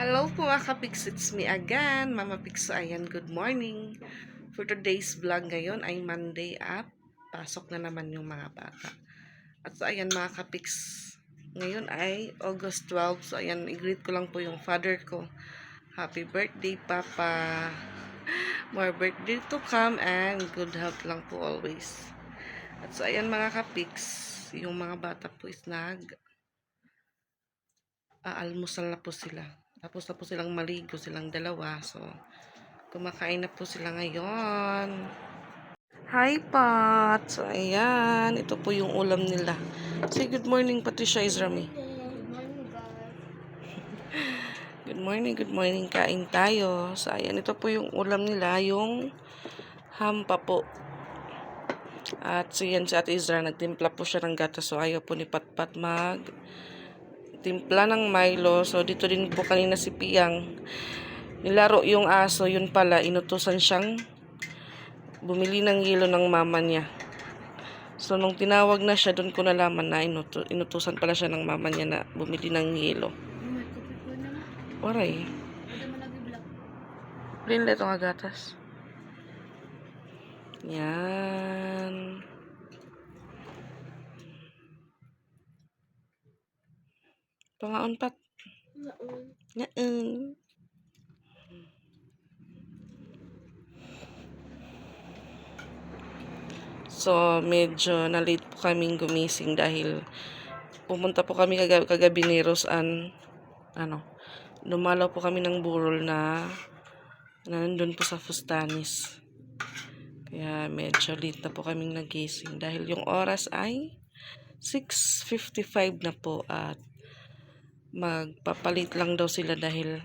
Hello po mga kapiks, it's me again, Mama Pixo. Ayan, good morning. For today's vlog ngayon ay Monday at pasok na naman yung mga bata. At so ayan mga kapiks, ngayon ay August 12. So ayan, i-greet ko lang po yung father ko. Happy birthday, Papa. More birthday to come and good health lang po always. At so ayan mga kapiks, yung mga bata po is nag aalmusal na po sila. Tapos na po silang maligo, silang dalawa. So, kumakain na po sila ngayon. Hi, Pat! So, ayan. Ito po yung ulam nila. Say good morning, Patricia Izrami. Good morning, good morning. Kain tayo. So, ayan. Ito po yung ulam nila. Yung hampa po. At so, yan si Ate Izra. Nagtimpla po siya ng gatas. So, ayaw po ni Patpat mag timpla ng Milo. So, dito din po kanina si Piyang. Nilaro yung aso. Yun pala, inutusan siyang bumili ng yelo ng mama niya. So, nung tinawag na siya, doon ko nalaman na inutu inutusan pala siya ng mama niya na bumili ng yelo. Waray. Plain leto nga gatas. Yan. Pangaon pat. Naon. So, medyo na-late po kaming gumising dahil pumunta po kami kagabi, kagabi ni Rosan. Ano, dumalaw po kami ng burol na, na nandun po sa Fustanis. Kaya medyo late na po kaming nagising dahil yung oras ay 6.55 na po at magpapalit lang daw sila dahil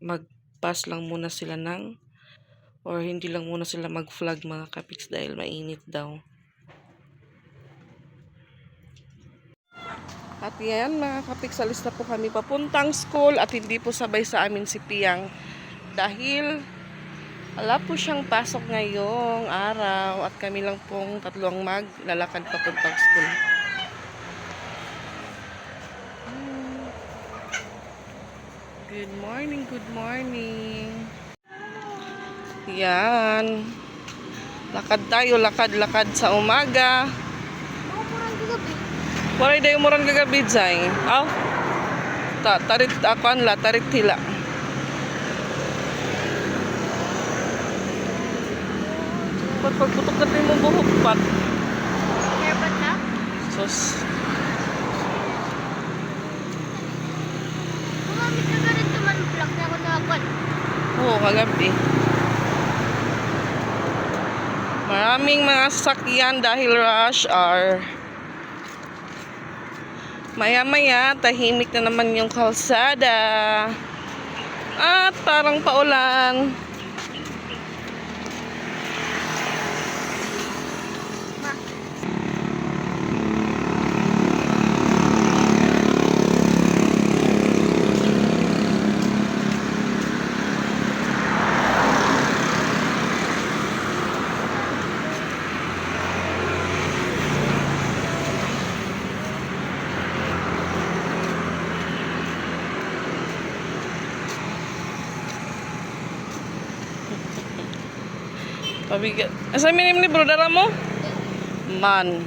mag-pass lang muna sila ng or hindi lang muna sila mag-flag mga kapiks dahil mainit daw. At yan mga kapiks, alis na po kami papuntang school at hindi po sabay sa amin si Piyang dahil wala po siyang pasok ngayong araw at kami lang pong tatlong maglalakad papuntang school. Good morning, good morning. Yan. Lakad tayo, lakad-lakad sa umaga. Waray dayo mo rin gagabi, Zay. Aw. Ta tarit ako la, tarit hila. Pat pagputok ka mo buhok, pat. Haircut na? Sus. Gumamit ka ganito man vlog na ako nakakon. Oo, kagabi. Maraming mga sasakyan dahil rush hour. Maya-maya, tahimik na naman yung kalsada. At parang paulan. Pabigat. Asa minim ni bro dara mo? Man.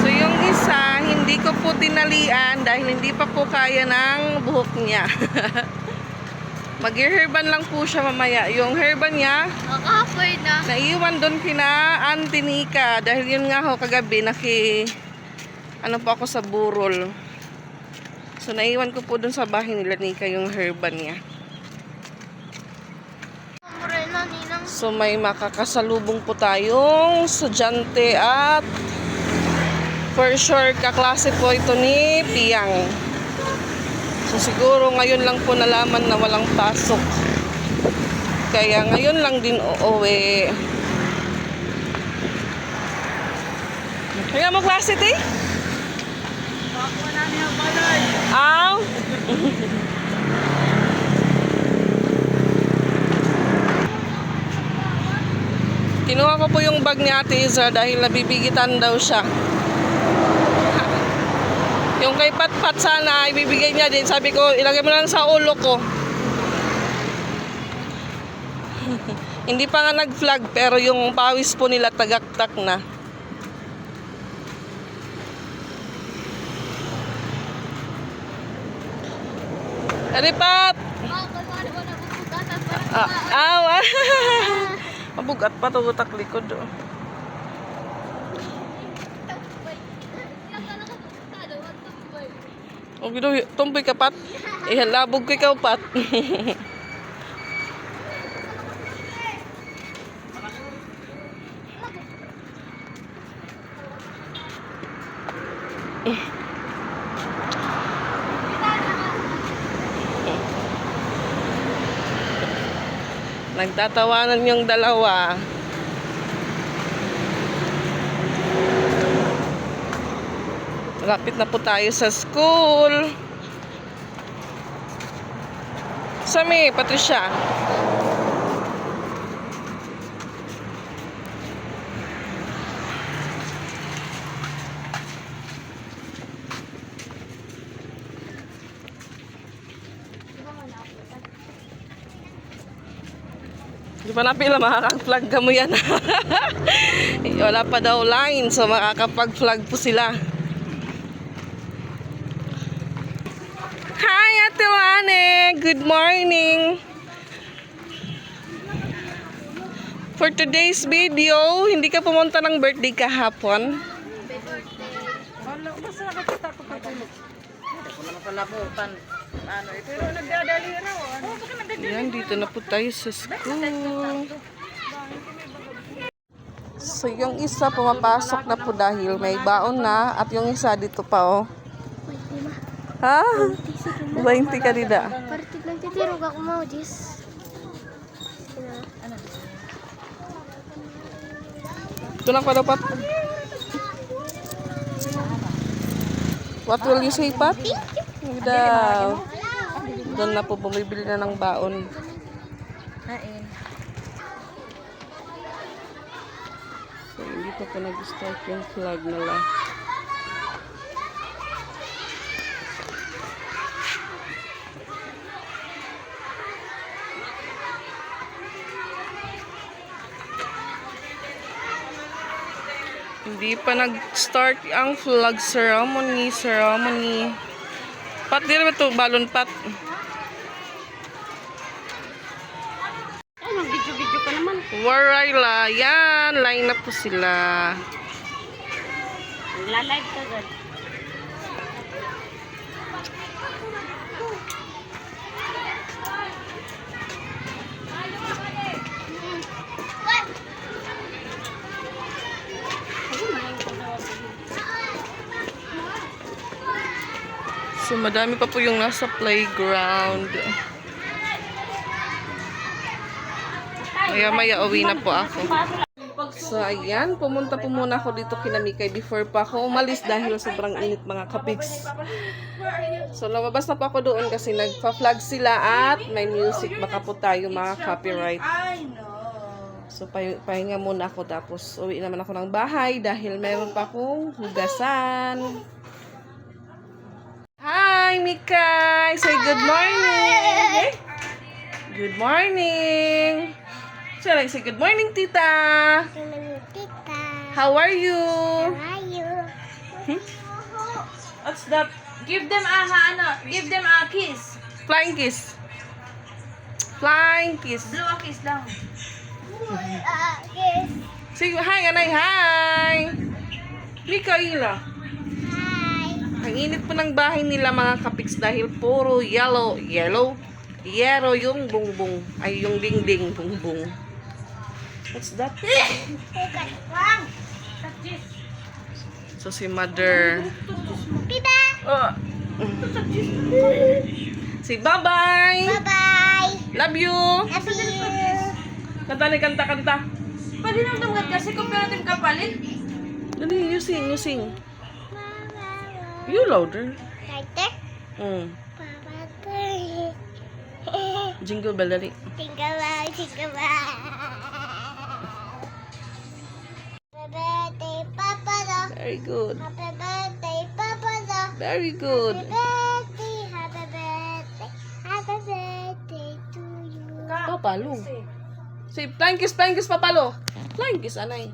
So yung isa, hindi ko po tinalian dahil hindi pa po kaya ng buhok niya. Mag-herban lang po siya mamaya. Yung herban niya, Nakapoy na. naiwan doon kina Auntie Nika dahil yun nga ho kagabi naki ano po ako sa burol. So naiwan ko po doon sa bahay nila Nika yung herban niya. So may makakasalubong po tayong estudyante at for sure kaklase po ito ni Piyang. So siguro ngayon lang po nalaman na walang pasok. Kaya ngayon lang din uuwi. Kaya mo klase ti? Baka namin ang balay. Aw? Kinuha ko po yung bag ni Ate Isra dahil nabibigitan daw siya. Yung kay Patpat sana, ibibigay niya din. Sabi ko, ilagay mo lang sa ulo ko. Hindi pa nga nag-vlog pero yung pawis po nila tagaktak na. Rin Ah, aw! Mabugat pa to utak likod. Oh. Gido, tumboy ka pat. Eh, labog ko ikaw pat. Nagtatawanan yung dalawa. Lapit na po tayo sa school. Sami, Patricia. Di pa na pila makakag-vlog ka yan. Wala pa daw line so makakapag-vlog po sila. Hi Ate Lane! Good morning! For today's video, hindi ka pumunta ng birthday kahapon. Wala, basta nakakita ko patulog. Hindi ko naman palabutan. Ano, ito pero nagdadali raw. Ano, baka nagdadali. Yan, dito na po tayo sa school. So, yung isa pumapasok na po dahil may baon na at yung isa dito pa, oh. Ha? 20 ka dida. Partik nagtitirog ako mo, Jis. Ito na pa dapat. What will you say, Pat? Hindi daw. Doon na po bumibili na ng baon. Hain. So, hindi pa po nag-start yung vlog nila. Hindi pa nag-start ang flag ceremony, ceremony. Pat, di naman ito, balon pat. Ano, video-video ka naman. Warayla, yan, line na po sila. Nagla-live ka gan. So, madami pa po yung nasa playground. Maya maya uwi na po ako. So, ayan. Pumunta po muna ako dito kina Mikay before pa ako umalis dahil sobrang init mga kapiks. So, lumabas na po ako doon kasi nagpa-vlog sila at may music. Baka po tayo mga copyright. So, pahinga muna ako tapos uwi naman ako ng bahay dahil meron pa akong hugasan. Hi, Mikay! Say good morning! Good morning! Shall I say good morning, tita? Tita, How are you? are you? What's that? Give them a ano, give them a kiss. Flying kiss. Flying kiss. Blow a kiss lang. Ah, yes. Say hi, anay, hi! Mikaela. Hi. Ang init po ng bahay nila mga kapiks dahil puro yellow. Yellow? Yellow yung bungbong. Ay, yung dingding bungbong. What's that? So, si mother. Oh. Si bye-bye! bye-bye. Love you! Love you. Kanta ni kanta-kanta. Pwede nang tungkad kasi kung natin kapalit. Dali, you sing, you sing. You louder. Like that? Mm. Bye-bye. Jingle bell, dali. Tinggal bye, tinggal bye. Very good. Happy birthday, Papa. Very good. Happy birthday, happy birthday, happy birthday to you. Papalo. Say, flying kiss, flying kiss, papalo. Flying kiss, anay.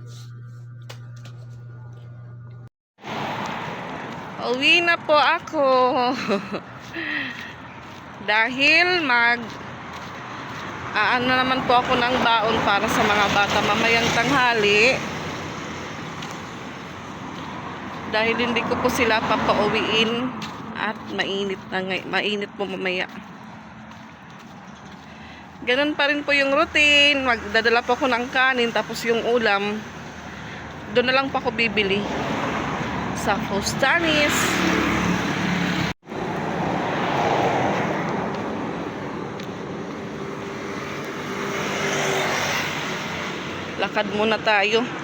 Uwi na po ako. Dahil mag aano naman po ako ng baon para sa mga bata mamayang tanghali. Dahil hindi ko po sila papauwiin at mainit na ngay- mainit po mamaya. Ganun pa rin po yung routine. Magdadala po ako ng kanin tapos yung ulam. Doon na lang po ako bibili. Sa Fustanis. Lakad muna tayo.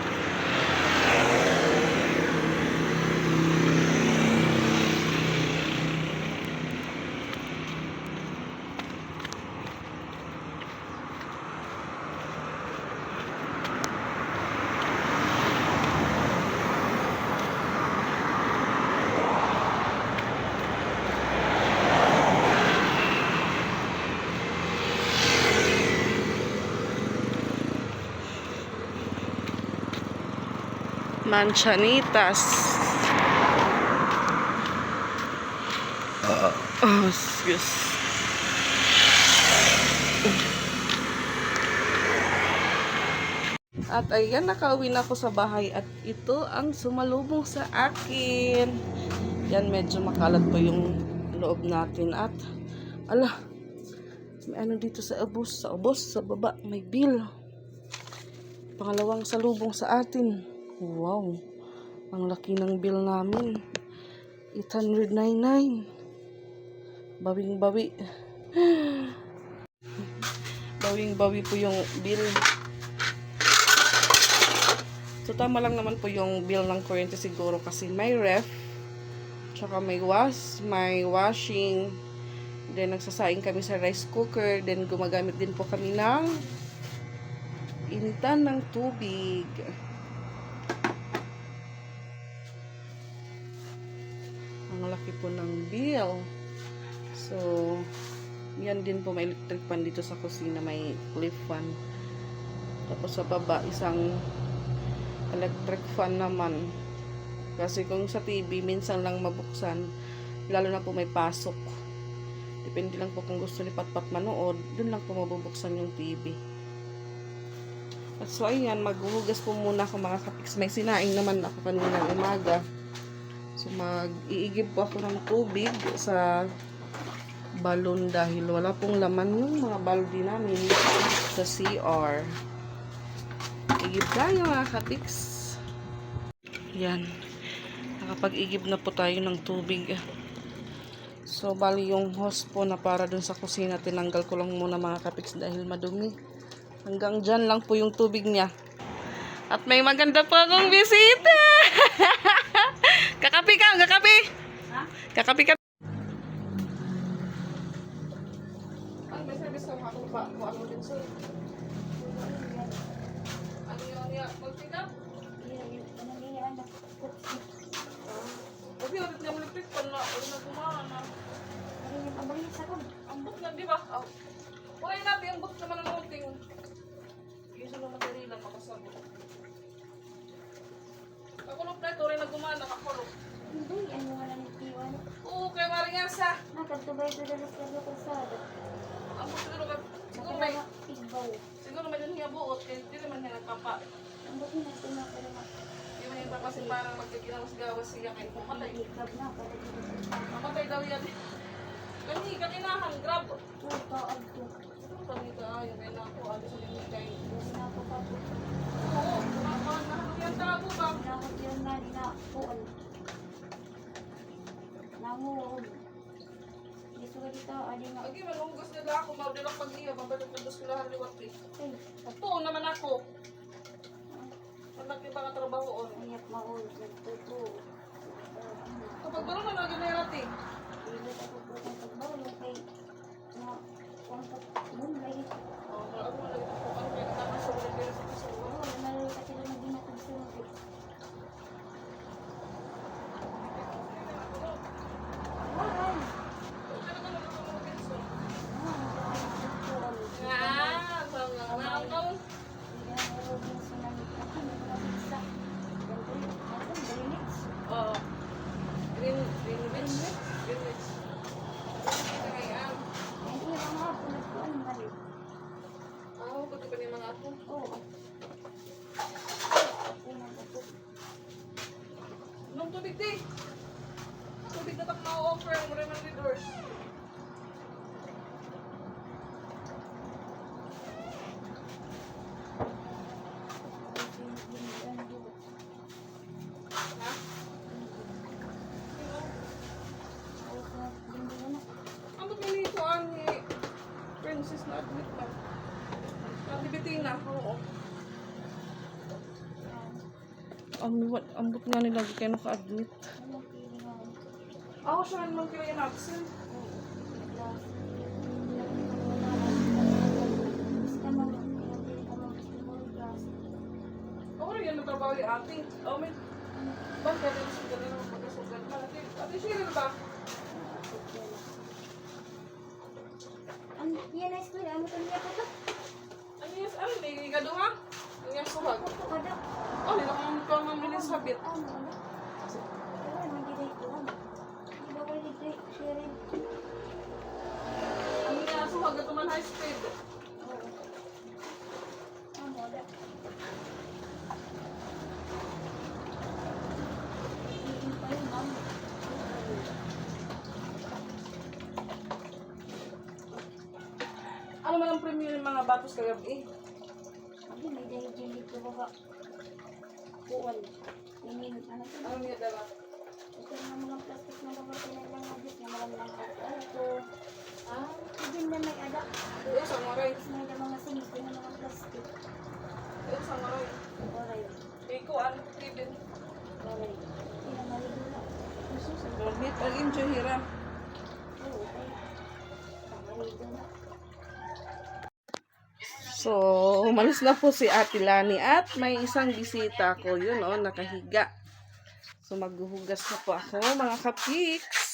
Manchanitas. Oh, excuse. At ayan, nakauwi na ako sa bahay at ito ang sumalubong sa akin. Yan, medyo makalat po yung loob natin at ala, may ano dito sa ubos, sa ubos, sa baba, may bill. Pangalawang salubong sa atin. Wow, ang laki ng bill namin. 899. Bawing-bawi. Bawing-bawi po yung bill. So, tama lang naman po yung bill ng kuryente siguro kasi may ref, tsaka may wash, may washing, then nagsasaing kami sa rice cooker, then gumagamit din po kami ng initan ng tubig. Ang laki po ng bill. So, yan din po may electric fan dito sa kusina, may clip fan. Tapos sa baba, isang electric fan naman. Kasi kung sa TV, minsan lang mabuksan, lalo na po may pasok. Depende lang po kung gusto ni Patpat manood, dun lang po mabubuksan yung TV. At so, ayan, maghuhugas po muna ako mga kapiks. May sinaing naman ako kanina umaga. Mag-iigib po ako ng tubig sa balon dahil wala pong laman yung mga baldi namin sa CR. Igib tayo mga kapiks. Yan. Nakapag-igib na po tayo ng tubig. So, bali yung hose po na para dun sa kusina, tinanggal ko lang muna mga kapiks dahil madumi. Hanggang dyan lang po yung tubig niya. At may maganda pa akong bisita! kakapi ka! Kakapi! Kakapi ka! Kung ano na. Ang book? Oh. Naman ang outing. Yung sa mga material, makasabot. Kakulog na ito, rin na gumana, kakulog. Oo, kaya maring nga sa. Ang book siguro ka, siguro may, siguro may niya buot, kaya hindi naman niya nagpapa. Hindi man yung kasi parang magkaginawas-gawas siya kay pumatay. Mamatay daw yan. Kani, kaninahan, grab. Kani ka, ayaw, may nako, ano sa limit kayo. Oo, nakuha na, ano yan tabo ba? Agi, malunggas nila ako, maudilang pag niya, mabalit na gusto lahat liwat eh. Tuon naman ako. Malaki pa ka trabaho on. Kapag baro na lagi na eh. Oo, ako na lagi ako, ano kaya nakakasawala pero sa kasawala. tubig di. Tubig na tak ma-offer ang remedy doors. Ha? Ano pinito ang ni Princess na admit na? Ang Bibitina, oo. Ang what ambot nga nila kaya naka-admit. Ako siya naman kaya yung absent. Ako rin yan natrabaho yung ate. Oh, may... Bakit ka rin sugat na naman pagkasugat? Ate, ate Cheryl ba? Yan na school, ano to niya pa Ano yung ano? Hindi ka doon ha? Ano yung suhag? Kada. Oh, hindi naman ko ang mamilis habit. Ano? Ano? Ang suhag ito man high speed. Ano. Ano man ang premium ng mga batos kagabi? Hindi, may dahil dyan dito baka. Kuwan. Ini, ano to? Ano niya dala? Ito na mga plastic na baka pinalang hadis na mga lang ako. Ito. Ah, Hindi na may adak. iyo sa maray. May na mga sinis na mga plastic. Iyo sa maray. Oray. Iko, ano ko. Pangaligo na. So, umalis na po si Ate Lani at may isang bisita ko yun, oh, nakahiga. So, maghuhugas na po ako, mga kapiks.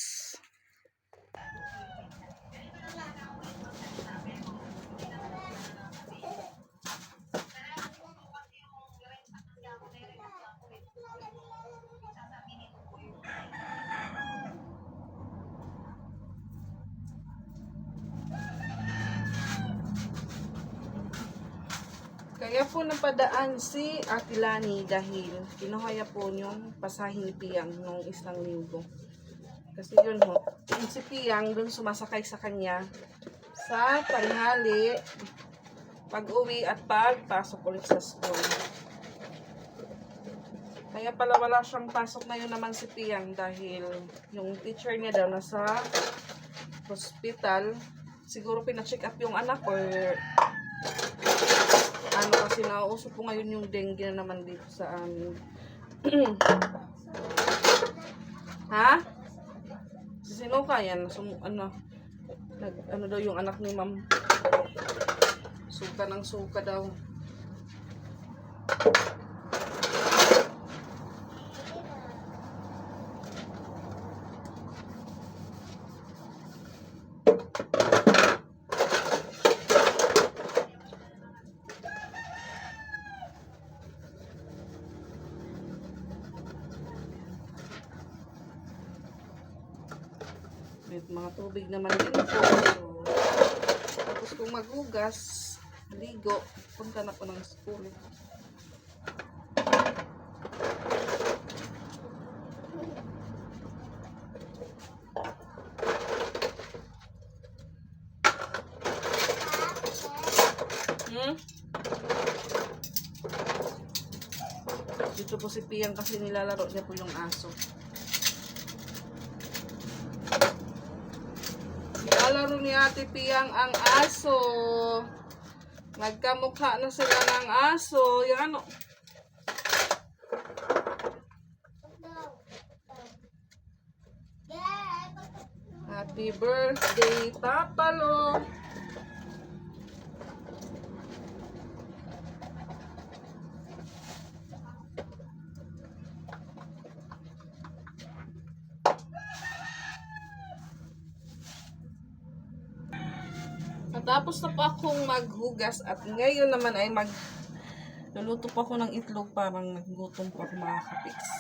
Kaya po napadaan si Ate Lani dahil kinuhaya po yung pasahin ni Piyang nung isang linggo. Kasi yun ho, yung si Piyang dun sumasakay sa kanya sa tanghali, pag-uwi at pagpasok ulit sa school. Kaya pala wala siyang pasok ngayon naman si Piyang dahil yung teacher niya daw nasa hospital. Siguro pina-check up yung anak or ano kasi nauuso po ngayon yung dengue na naman dito sa amin. ha? Si Sinuka yan, sum, ano, nag, ano daw yung anak ni ma'am. Suka ng suka daw. May mga tubig naman din po. So, tapos kung maghugas, ligo, punta na po ng school. Hmm? Dito po si Piang kasi nilalaro niya po yung aso. Nilalaro ni Ate Piang ang aso. Nagkamukha na sila ng aso. Yung ano? Happy birthday, Papalo! Natapos na po akong maghugas at ngayon naman ay mag luluto po ako ng itlog parang nagutom po ako mga kapiks.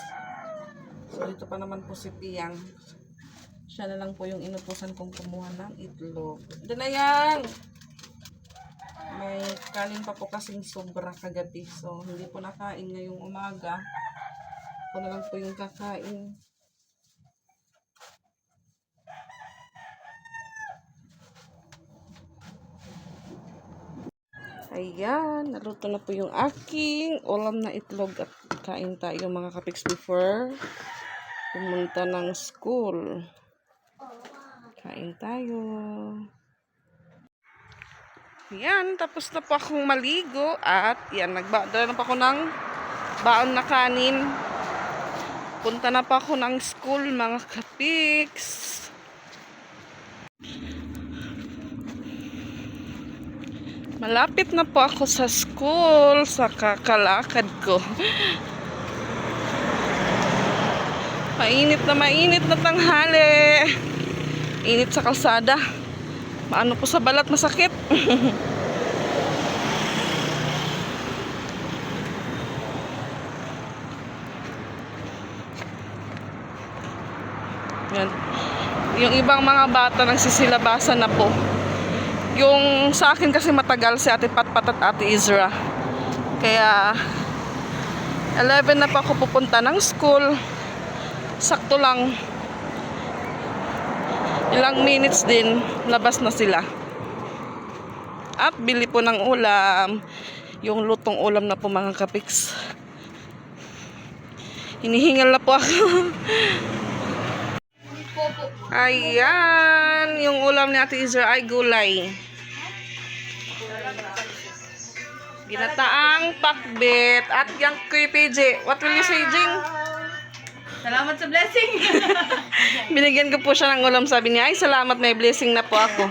So dito pa naman po si Piyang. Siya na lang po yung inutusan kong kumuha ng itlog. Doon na yang! May kanin pa po kasing sobra kagabi. So hindi po nakain ngayong umaga. Ako na lang po yung kakain. Ayan, naluto na po yung aking ulam na itlog at kain tayo mga kapiks before pumunta ng school. Kain tayo. Yan, tapos na po akong maligo at yan, nagdala na pa ako ng baon na kanin. Punta na pa ako ng school mga kapiks. Malapit na po ako sa school sa kakalakad ko. Mainit na mainit na tanghali. Init sa kalsada. Maano po sa balat masakit. Yan. Yung ibang mga bata nagsisilabasan na po. Yung sa akin kasi matagal si Ate Patpat at Ate Izra. Kaya 11 na pa ako pupunta ng school. Sakto lang. Ilang minutes din, labas na sila. At bili po ng ulam. Yung lutong ulam na po mga kapiks. Hinihingal na po ako. Ayan, yung ulam ni Ate Izra ay gulay. Ginataang pakbet at yung kay PJ. What will you say, Jing? Salamat sa blessing. Binigyan ko po siya ng ulam. Sabi niya, ay salamat, may blessing na po ako.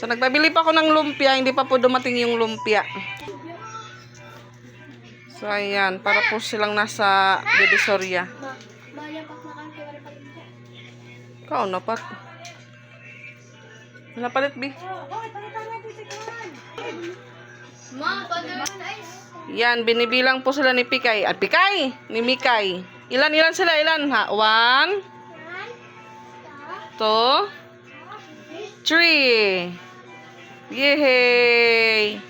So, nagbabili pa ako ng lumpia. Hindi pa po dumating yung lumpia. So, ayan. Para po silang nasa Divisoria. Ikaw, napat. Napalit, Bi. Yan, binibilang po sila ni Pikay. At Pikay, ni Mikay. Ilan, ilan sila? Ilan? Ha? One, two, three. Yay!